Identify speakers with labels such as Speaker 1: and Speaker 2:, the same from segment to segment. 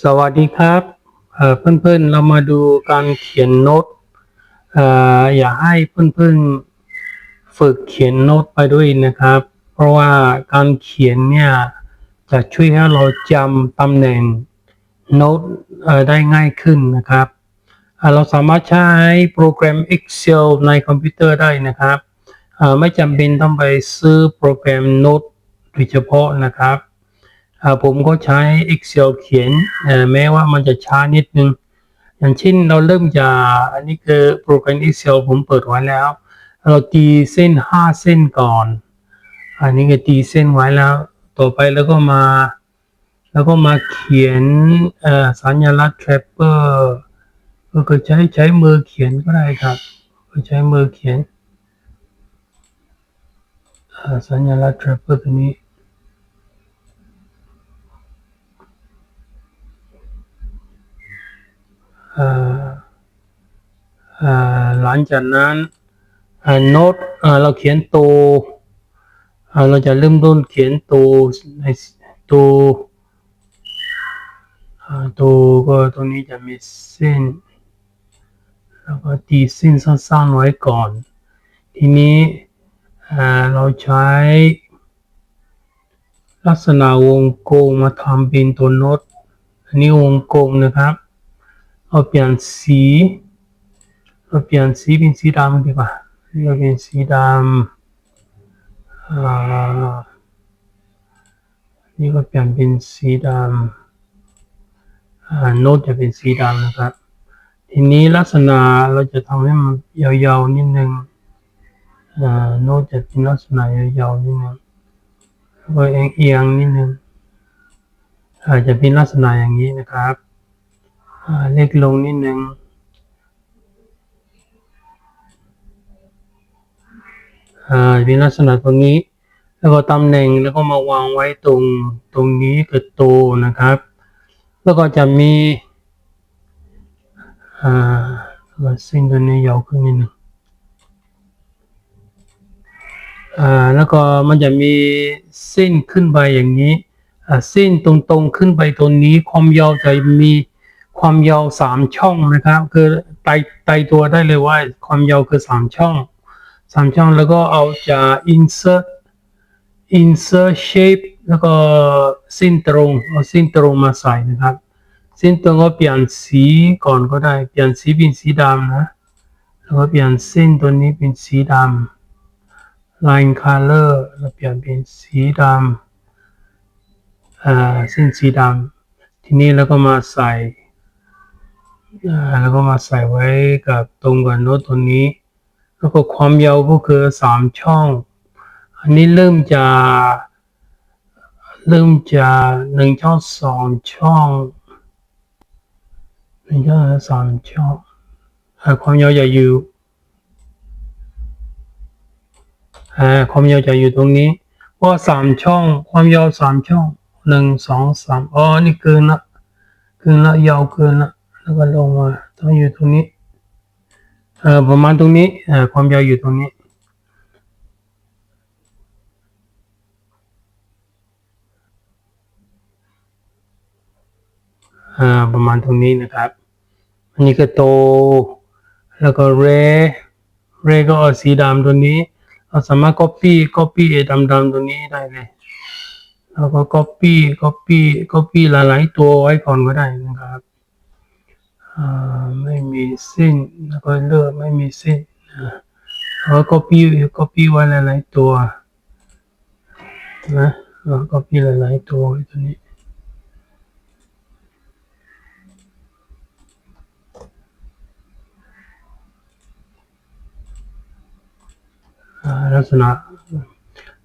Speaker 1: สวัสดีครับเพื่อนๆเรามาดูการเขียนโน้ตเอ่ออยาให้เพื่อนๆฝึกเขียนโน้ตไปด้วยนะครับ เพราะว่าการเขียนเนี่ยจะช่วยให้เราจำตำแหน่งโน้ตได้ง่ายขึ้นนะครับเเราสามารถใช้โปรแกรม Excel ในคอมพิวเตอร์ได้นะครับ ไม่จำเป็นต้องไปซื้อโปรแกรมโน้ตโดยเฉพาะนะครับ ผมก็ใช้ Excel เขียนแม้ว่ามันจะช้านิดนึง อย่างเช่นเราเริ่มจากอันนี้คือโปรแกรม Excel ผมเปิดไว้แล้ว เราตีเส้น 5 เส้นก่อน อันนี้ก็ตีเส้นไว้แล้ว ต่อไปแล้วก็มา แล้วก็มาเขียนสัญลักษณ์ trapper ก็คือใช้ใช้มือเขียนก็ได้ครับก็ใช้มือเขียนสัญลักษณ์ trapper ตัวนี้ เอ่อเอ่อห ลังจากนั้นโน้ตเราเขียนตัวเราจะเริ่มต้นเขียนตัวในตัวตัวก็ตรงนี้จะมีเส้น แล้วก็ตีเส้นสั้นๆไว้ก่อน ทีนี้เอ่อเราใช้ลักษณะวงกลมมาทำเป็นตัวโน้ตอันนี้วงกลมนะครับ เอาเปลี่ยนสี เอาเปลี่ยนสีเป็นสีดำดีกว่านี่ก็เป็นสีดำอ่านี่ก็เปลี่ยนเป็นสีดำอ่าโน้ตจะเป็นสีดำนะครับ ทีนี้ลักษณะเราจะทำให้มันยาวๆนิดนึงอ่าโน้ตจะเป็นลักษณะยาวๆนิดนึงก็เอียงๆนิดนึงอาจจะเป็นลักษณะอย่างนี้นะครับอ่าเล็กลงนิดนึง อ่าเป็นลักษณะตรงนี้ แล้วก็ตำแหน่งแล้วก็มาวางไว้ตรงตรงนี้คือตัวนะครับ แล้วก็จะมีอ่าแล้วเส้นตัวนี้ยาวขึ้นนิดนึงอ่าแล้วก็มันจะมีเส้นขึ้นไปอย่างนี้อ่าเส้นตรงๆขึ้นไปตรงนี้ ความยาวจะมีความยาวสามช่องนะครับ คือไต่ไต่ตัวได้เลยว่าความยาวคือสามช่อง สามช่องแล้วก็เอาจะ insert insert shape แล้วก็เส้นตรงเอาเส้นตรงมาใส่นะครับ เส้นตรงก็เปลี่ยนสีก่อนก็ได้ เปลี่ยนสีเป็นสีดำนะ แล้วก็เปลี่ยนเส้นตัวนี้เป็นสีดำ line color เราเปลี่ยนเป็นสีดำอ่าเส้นสีดำ ทีนี้แล้วก็มาใส่อ่าแล้วก็มาใส่ไว้กับตรงกับโน้ตตัวนี้ แล้วก็ความยาวก็คือสามช่อง อันนี้เริ่มจาเริ่มจากหนึ่งช่องสองช่องหนึ่งช่องสามช่องอความยาวจะอยู่ความยาวจะอยู่ตรงนี้เพราสามช่อง ความยาวสามช่องหนึ่งสองสามอ๋อนี่เกินละเกินละยาวเกินละแล้วก็ลงมาต้องอยู่ตรงนี้ เอ่อประมาณตรงนี้เอ่อความยาวอยู่ตรงนี้ อ่าประมาณตรงนี้นะครับ อันนี้ก็โต แล้วก็เรเรก็เอาสีดำตัวนี้ เราสามารถ copy copy ไอ้ดำๆตัวนี้ได้เลยแล้วก็ copy copy copy หลายๆตัวไว้ก่อนก็ได้นะครับ ไม่มีเส้น แล้วก็เลือกไม่มีเส้นนะแล้วก็ copy copy ไว้หลายๆตัวนะแล้วก็ copy หลายๆตัวตัวนี้อ่าลักษณะ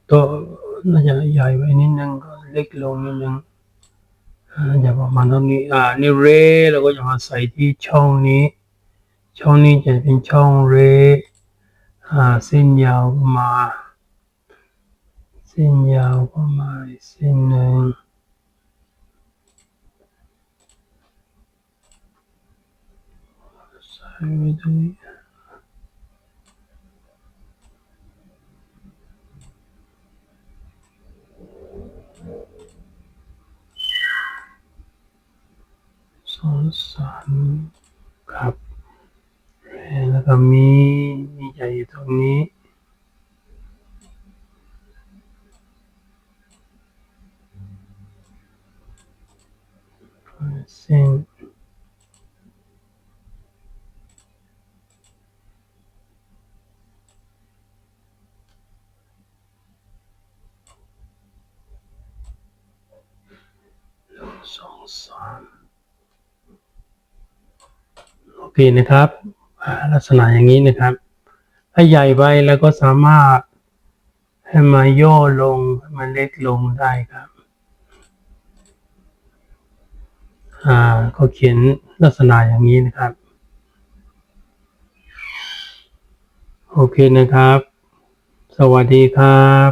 Speaker 1: ตัวน่าจะใหญ่ไว้นิดนึงก็เล็กลงนิดนึง จะประมาณเท่านี้ อ่า นี่เรเราก็จะมาใส่ที่ช่องนี้ ช่องนี้จะเป็นช่องเรอ่า เส้นยาวก็มา เส้นยาวก็มาเส้นหนึ่งใส่ไว้ตรงนี้ สามครับ แล้วก็มีมีใหญ่อยู่ตรงนี้ เส้นหนึ่งสองสามโอ เคนะครับ ลักษณะอย่างนี้นะครับถ้าใหญ่ไปแล้วก็สามารถให้มาย่อลงให้มันเล็กลงได้ครับอ่าก็เขียนลักษณะอย่างนี้นะครับ โอเคนะครับ สวัสดีครับ